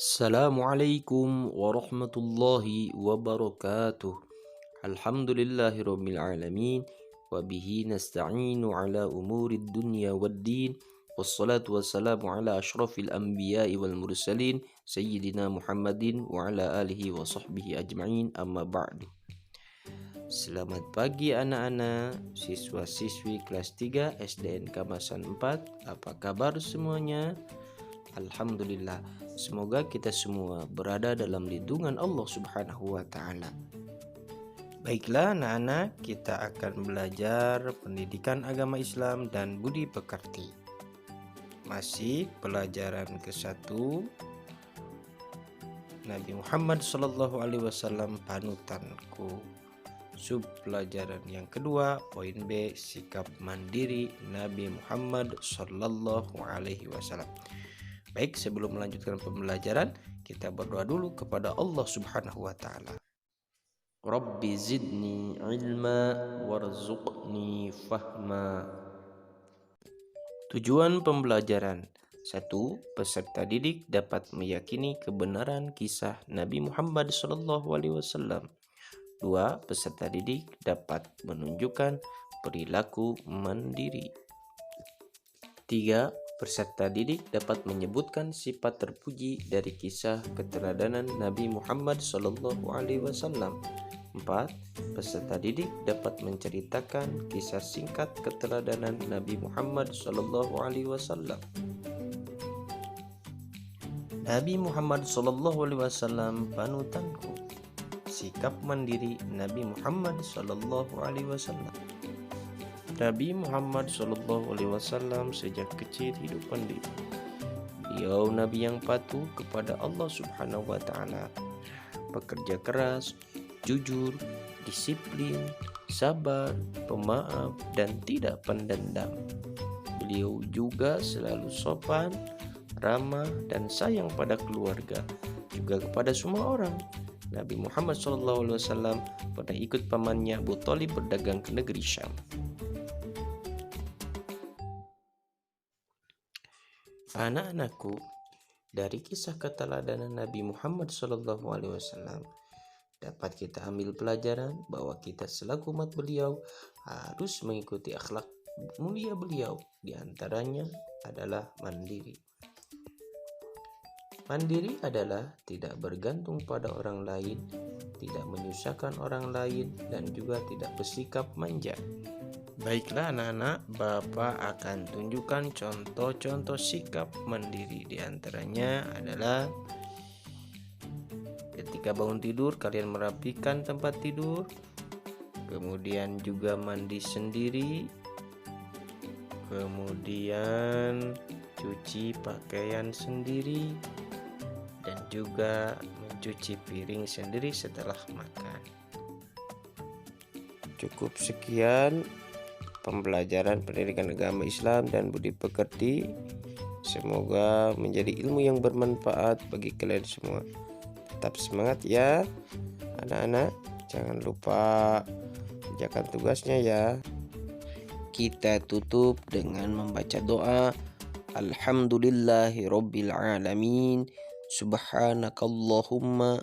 السلام عليكم ورحمة الله وبركاته الحمد لله رب العالمين وبه نستعين على أمور الدنيا والدين والصلاة والسلام على أشرف الأنبياء والمرسلين سيدنا محمد وعلى آله وصحبه أجمعين أما بعد Selamat pagi anak-anak, siswa-siswi kelas 3 SDN Kamasan 4. Apa kabar semuanya? Alhamdulillah, semoga kita semua berada dalam lindungan Allah Subhanahu wa taala. Baiklah anak-anak, kita akan belajar pendidikan agama Islam dan budi pekerti. Masih pelajaran ke-1 Nabi Muhammad Shallallahu alaihi wasallam panutanku. Sub pelajaran yang kedua, poin B, sikap mandiri Nabi Muhammad Shallallahu alaihi wasallam. Baik, sebelum melanjutkan pembelajaran, kita berdoa dulu kepada Allah Subhanahu wa taala. Rabbi zidni ilma warzuqni fahma. Tujuan pembelajaran satu, Peserta didik dapat meyakini kebenaran kisah Nabi Muhammad SAW Dua, Peserta didik dapat menunjukkan perilaku mandiri. Tiga peserta didik dapat menyebutkan sifat terpuji dari kisah keteladanan Nabi Muhammad SAW. 4. Peserta didik dapat menceritakan kisah singkat keteladanan Nabi Muhammad SAW. Nabi Muhammad SAW panutanku. Sikap mandiri Nabi Muhammad SAW. Nabi Muhammad Wasallam sejak kecil hidup mandiri. Beliau Nabi yang patuh kepada Allah Subhanahu Wa Taala, pekerja keras, jujur, disiplin, sabar, pemaaf, dan tidak pendendam. Beliau juga selalu sopan, ramah, dan sayang pada keluarga, juga kepada semua orang. Nabi Muhammad SAW pernah ikut pamannya Abu Talib berdagang ke negeri Syam. Anak-anakku, dari kisah keteladanan Nabi Muhammad SAW dapat kita ambil pelajaran bahwa kita selaku umat beliau harus mengikuti akhlak mulia beliau. Di antaranya adalah mandiri. Mandiri adalah tidak bergantung pada orang lain, tidak menyusahkan orang lain, dan juga tidak bersikap manja. Baiklah anak-anak, Bapak akan tunjukkan contoh-contoh sikap mandiri di antaranya adalah ketika bangun tidur kalian merapikan tempat tidur, kemudian juga mandi sendiri, kemudian cuci pakaian sendiri dan juga mencuci piring sendiri setelah makan. Cukup sekian pembelajaran pendidikan agama Islam dan budi pekerti. Semoga menjadi ilmu yang bermanfaat bagi kalian semua. Tetap semangat ya, anak-anak. Jangan lupa kerjakan tugasnya ya. Kita tutup dengan membaca doa. Alhamdulillahi Rabbil Alamin. Subhanakallahumma